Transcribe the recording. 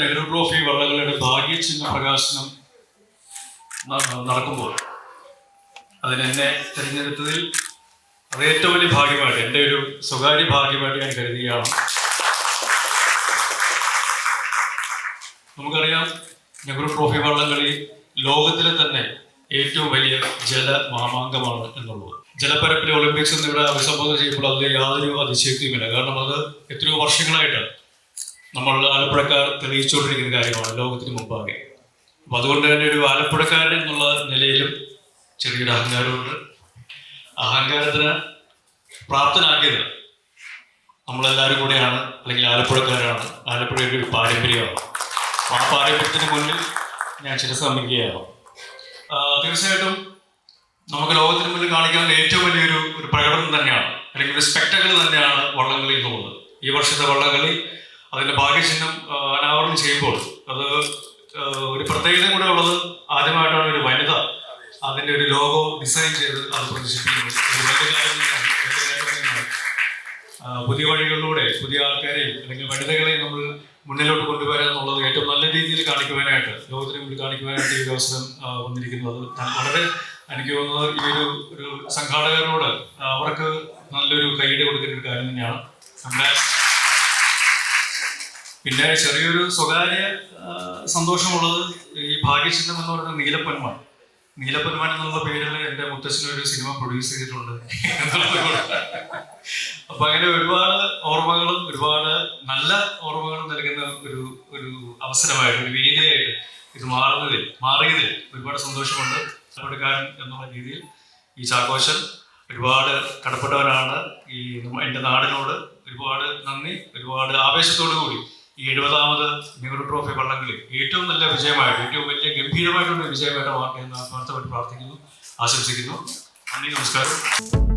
Nehru trophy വള്ളങ്ങളുടെ ഭാഗ്യചിഹ്ന പ്രകാശനം നടക്കുമ്പോൾ അതിനെന്നെ തിരഞ്ഞെടുത്തതിൽ അത് ഏറ്റവും വലിയ ഭാഗ്യമായിട്ട് എന്റെ ഒരു സ്വകാര്യ ഭാഗ്യമായിട്ട് ഞാൻ കരുതുകയാണ്. നമുക്കറിയാം നെഹ്റു ട്രോഫി വള്ളംകളി ലോകത്തിലെ തന്നെ ഏറ്റവും വലിയ ജല മാമാങ്കമാണ് എന്നുള്ളത്. ജലപ്പരപ്പിലെ ഒളിമ്പിക്സ് എന്നിവിടെ അഭിസംബോധന ചെയ്യുമ്പോൾ അതിൽ യാതൊരു അതിശയക്തിയുമില്ല കാരണം അത് എത്രയോ വർഷങ്ങളായിട്ട് നമ്മൾ ആലപ്പുഴക്കാർ തെളിയിച്ചുകൊണ്ടിരിക്കുന്ന കാര്യമാണ് ലോകത്തിന് മുമ്പാകെ. അപ്പം അതുകൊണ്ട് തന്നെ ഒരു ആലപ്പുഴക്കാരൻ എന്നുള്ള നിലയിലും ചെറിയൊരു അഹങ്കാരമുണ്ട്. അഹങ്കാരത്തിന് പ്രാപ്തനാക്കിയത് നമ്മളെല്ലാവരും കൂടെയാണ് അല്ലെങ്കിൽ ആലപ്പുഴക്കാരാണ്. ആലപ്പുഴയുടെ ഒരു പാരമ്പര്യമാണ്. ആ പാരമ്പര്യത്തിന് മുന്നിൽ ഞാൻ ചില ശിരസമിക്കുകയാണ് തീർച്ചയായിട്ടും നമുക്ക് ലോകത്തിന് മുന്നിൽ കാണിക്കാൻ ഏറ്റവും വലിയൊരു ഒരു പ്രകടനം തന്നെയാണ് അല്ലെങ്കിൽ ഒരു സ്പെക്ടക്കിൾ തന്നെയാണ് വള്ളംകളി എന്നുള്ളത്. ഈ വർഷത്തെ വള്ളംകളി അതിന്റെ ഭാഗ്യചിഹ്നം അനാവരണം ചെയ്യുമ്പോൾ അത് ഒരു പ്രത്യേകത കൂടെ ഉള്ളത് ആദ്യമായിട്ടാണ് ഒരു വനിത അതിന്റെ ഒരു ലോഗോ ഡിസൈൻ ചെയ്ത് അത് പ്രദർശിപ്പിക്കുന്നത്. പുതിയ വഴികളിലൂടെ പുതിയ ആൾക്കാരെയും അല്ലെങ്കിൽ വനിതകളെയും നമ്മൾ മുന്നിലോട്ട് കൊണ്ടുവരാൻ എന്നുള്ളത് ഏറ്റവും നല്ല രീതിയിൽ കാണിക്കുവാനായിട്ട് ലോകത്തിന് വേണ്ടി കാണിക്കുവാനായിട്ട് ഈ ഒരു അവസരം വന്നിരിക്കുന്നത്. വളരെ എനിക്ക് തോന്നുന്നത് ഈ ഒരു ഒരു സംഘാടകരോട് അവർക്ക് നല്ലൊരു കൈയ്യടി കൊടുക്കേണ്ട ഒരു കാര്യം തന്നെയാണ്. Congrats. പിന്നെ ചെറിയൊരു സ്വകാര്യ സന്തോഷമുള്ളത് ഈ ഭാഗ്യചിഹ്നം എന്ന് പറയുന്നത് നീലപ്പൊന്മാൻ നീലപ്പൊന്മാൻ എന്നുള്ള പേരിൽ എന്റെ മുത്തച്ഛനൊരു സിനിമ പ്രൊഡ്യൂസ് ചെയ്തിട്ടുണ്ട്. അപ്പൊ അങ്ങനെ ഒരുപാട് ഓർമ്മകളും ഒരുപാട് നല്ല ഓർമ്മകളും നൽകുന്ന ഒരു ഒരു അവസരമായിട്ട് ഒരു വേദിയായിട്ട് ഇത് മാറുന്നതിൽ മാറിയതിൽ ഒരുപാട് സന്തോഷമുണ്ട്. കടപ്പെടുക്കാരൻ എന്നുള്ള രീതിയിൽ ഈ ചാഘോഷം ഒരുപാട് കടപ്പെട്ടവരാണ് ഈ എന്റെ നാടിനോട് ഒരുപാട് നന്ദി ഒരുപാട് ആവേശത്തോടു കൂടി ഈ എഴുപതാമത് നെഹ്റു ട്രോഫി വള്ളംകളി ഏറ്റവും നല്ല വിജയമായിട്ട് ഏറ്റവും വലിയ ഗംഭീരമായിട്ടുള്ള വിജയമായിട്ട് മാറട്ടെ എന്ന് പ്രാർത്ഥിക്കുന്നു ആശംസിക്കുന്നു. നന്ദി നമസ്കാരം.